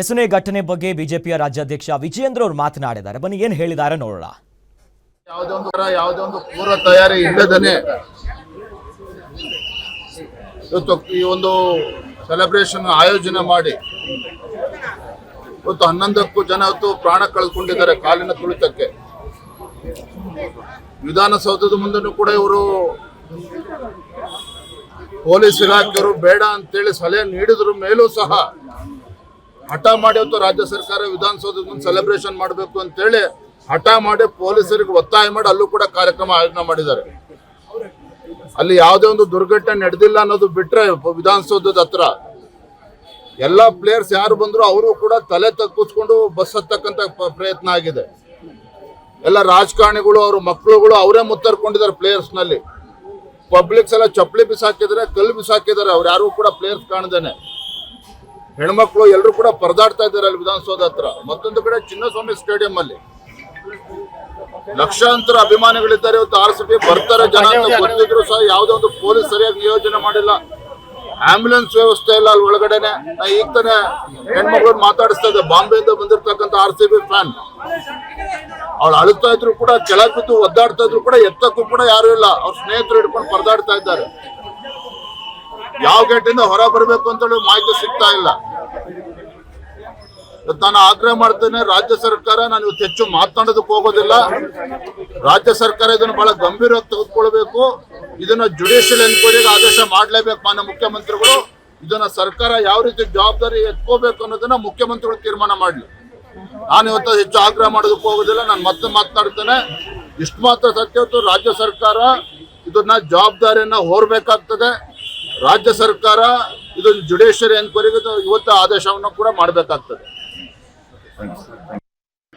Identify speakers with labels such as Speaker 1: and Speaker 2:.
Speaker 1: ಎಸುನೇ ಘಟನೆ ಬಗ್ಗೆ ಬಿಜೆಪಿಯ ರಾಜ್ಯಾಧ್ಯಕ್ಷ ವಿಜಯೇಂದ್ರ ಅವರು ಮಾತನಾಡಿದ್ದಾರೆ. ಬನ್ನಿ, ಏನು ಹೇಳಿದ್ದಾರೆ ನೋಡೋಣ.
Speaker 2: ಯಾವುದೇ ಒಂದು ಯಾವುದೇ ಒಂದು ಪೂರ್ವ ತಯಾರಿ ಇಲ್ಲದೇನೆ ಇವತ್ತು ಈ ಒಂದು ಸೆಲೆಬ್ರೇಷನ್ ಆಯೋಜನೆ ಮಾಡಿ ಇವತ್ತು ಹನ್ನೊಂದಕ್ಕೂ ಜನ ಇವತ್ತು ಪ್ರಾಣ ಕಳ್ಕೊಂಡಿದ್ದಾರೆ ಕಾಲಿನ ತುಳಿತಕ್ಕೆ. ವಿಧಾನಸೌಧದ ಮುಂದೆನೂ ಕೂಡ ಇವರು ಪೊಲೀಸ್ ಇಲಾಖೆಯವರು ಬೇಡ ಅಂತೇಳಿ ಸಲಹೆ ನೀಡಿದ್ರು, ಮೇಲೂ ಸಹ ಹಠ ಮಾಡಿ ಇವತ್ತು ರಾಜ್ಯ ಸರ್ಕಾರ ವಿಧಾನಸೌಧದ ಸೆಲೆಬ್ರೇಷನ್ ಮಾಡಬೇಕು ಅಂತೇಳಿ ಹಠ ಮಾಡಿ ಪೊಲೀಸರಿಗೆ ಒತ್ತಾಯ ಮಾಡಿ ಅಲ್ಲೂ ಕೂಡ ಕಾರ್ಯಕ್ರಮ ಆಯೋಜನೆ ಮಾಡಿದ್ದಾರೆ. ಅಲ್ಲಿ ಯಾವುದೇ ಒಂದು ದುರ್ಘಟನೆ ನಡೆದಿಲ್ಲ ಅನ್ನೋದು ಬಿಟ್ರೆ ವಿಧಾನಸೌಧದ ಹತ್ರ ಎಲ್ಲಾ ಪ್ಲೇಯರ್ಸ್ ಯಾರು ಬಂದ್ರು ಅವರು ಕೂಡ ತಲೆ ತಗ್ಗಿಸ್ಕೊಂಡು ಬಸ್ ಹತ್ತಕ್ಕಂತ ಪ್ರಯತ್ನ ಆಗಿದೆ. ಎಲ್ಲ ರಾಜಕಾರಣಿಗಳು, ಅವ್ರ ಮಕ್ಕಳುಗಳು ಅವರೇ ಮುತ್ತರ್ಕೊಂಡಿದ್ದಾರೆ ಪ್ಲೇಯರ್ಸ್ನಲ್ಲಿ. ಪಬ್ಲಿಕ್ಸ್ ಎಲ್ಲ ಚಪ್ಪಲಿ ಬಿಸಾಕಿದ್ದಾರೆ, ಕಲ್ಲು ಬಿಸಾಕಿದ್ದಾರೆ, ಅವ್ರು ಯಾರು ಕೂಡ ಪ್ಲೇಯರ್ಸ್ ಕಾಣದೇನೆ. ಹೆಣ್ಮಕ್ಳು ಎಲ್ಲರೂ ಕೂಡ ಪರದಾಡ್ತಾ ಇದ್ದಾರೆ ಅಲ್ಲಿ ವಿಧಾನಸೌಧ ಹತ್ರ. ಮತ್ತೊಂದು ಕಡೆ ಚಿನ್ನಸ್ವಾಮಿ ಸ್ಟೇಡಿಯಂ ಅಲ್ಲಿ. ಲಕ್ಷಾಂತರ ಅಭಿಮಾನಿಗಳಿದ್ದಾರೆ. ಇವತ್ತು ಆರ್ ಸಿ ಬಿ ಬರ್ತಾರೆ ಜನ ಗೊತ್ತಿದ್ರು ಸಹ ಯಾವುದೇ ಒಂದು ಪೊಲೀಸ್ ಸರಿಯಾಗಿ ನಿಯೋಜನೆ ಮಾಡಿಲ್ಲ. ಆಂಬ್ಯುಲೆನ್ಸ್ ವ್ಯವಸ್ಥೆ ಇಲ್ಲ ಅಲ್ಲಿ ಒಳಗಡೆನೆ. ನಾ ಈಗ ತಾನೇ ಹೆಣ್ಮಕ್ಳು ಮಾತಾಡಿಸ್ತಾ ಇದ್ದೆ. ಬಾಂಬೆಯಿಂದ ಬಂದಿರ್ತಕ್ಕಂತ ಆರ್ ಸಿ ಬಿ ಫ್ಯಾನ್ ಅವ್ಳು ಅಳುತ್ತಾ ಇದ್ರು ಕೂಡ ಕೆಳಗ್ ಬಿದ್ದು ಒದ್ದಾಡ್ತಾ ಇದ್ರು ಕೂಡ ಎತ್ತಕ್ಕೂ ಕೂಡ ಯಾರು ಇಲ್ಲ. ಅವ್ರ ಸ್ನೇಹಿತರು ಹಿಡ್ಕೊಂಡು ಪರದಾಡ್ತಾ ಇದ್ದಾರೆ. ಯಾವ ಗೇಟಿಂದ ಹೊರ ಬರಬೇಕು ಅಂತೇಳಿ ಮಾಹಿತಿ ಸಿಗ್ತಾ ಇಲ್ಲ. ನಾನು ಆಗ್ರಹ ಮಾಡ್ತೇನೆ, ರಾಜ್ಯ ಸರ್ಕಾರ ನಾನು ಇವತ್ತು ಹೆಚ್ಚು ಮಾತಾಡೋದಕ್ಕೆ ಹೋಗೋದಿಲ್ಲ. ರಾಜ್ಯ ಸರ್ಕಾರ ಇದನ್ನು ಬಹಳ ಗಂಭೀರವಾಗಿ ತೆಗೆದುಕೊಳ್ಬೇಕು. ಇದನ್ನ ಜುಡಿಷಿಯಲ್ ಎನ್ಕ್ವೈರಿಗೆ ಆದೇಶ ಮಾಡಲೇಬೇಕು ಮಾನ್ಯ ಮುಖ್ಯಮಂತ್ರಿಗಳು. ಇದನ್ನ ಸರ್ಕಾರ ಯಾವ ರೀತಿ ಜವಾಬ್ದಾರಿ ಎತ್ಕೋಬೇಕು ಅನ್ನೋದನ್ನ ಮುಖ್ಯಮಂತ್ರಿಗಳು ತೀರ್ಮಾನ ಮಾಡಲಿ. ನಾನು ಇವತ್ತು ಹೆಚ್ಚು ಆಗ್ರಹ ಮಾಡೋದಕ್ಕೆ ಹೋಗೋದಿಲ್ಲ, ನಾನು ಮತ್ತೆ ಮಾತನಾಡ್ತೇನೆ. ಇಷ್ಟು ಮಾತ್ರ ಸತ್ಯ ರಾಜ್ಯ ಸರ್ಕಾರ ಇದನ್ನ ಜವಾಬ್ದಾರಿಯನ್ನ ಹೊರಬೇಕಾಗ್ತದೆ. ರಾಜ್ಯ ಸರ್ಕಾರ ಇದೊಂದು ಜುಡಿಷಿಯರಿ ಎನ್ಕ್ವೈರಿಗೆ ಇವತ್ತು ಆದೇಶವನ್ನು ಕೂಡ ಮಾಡಬೇಕಾಗ್ತದೆ.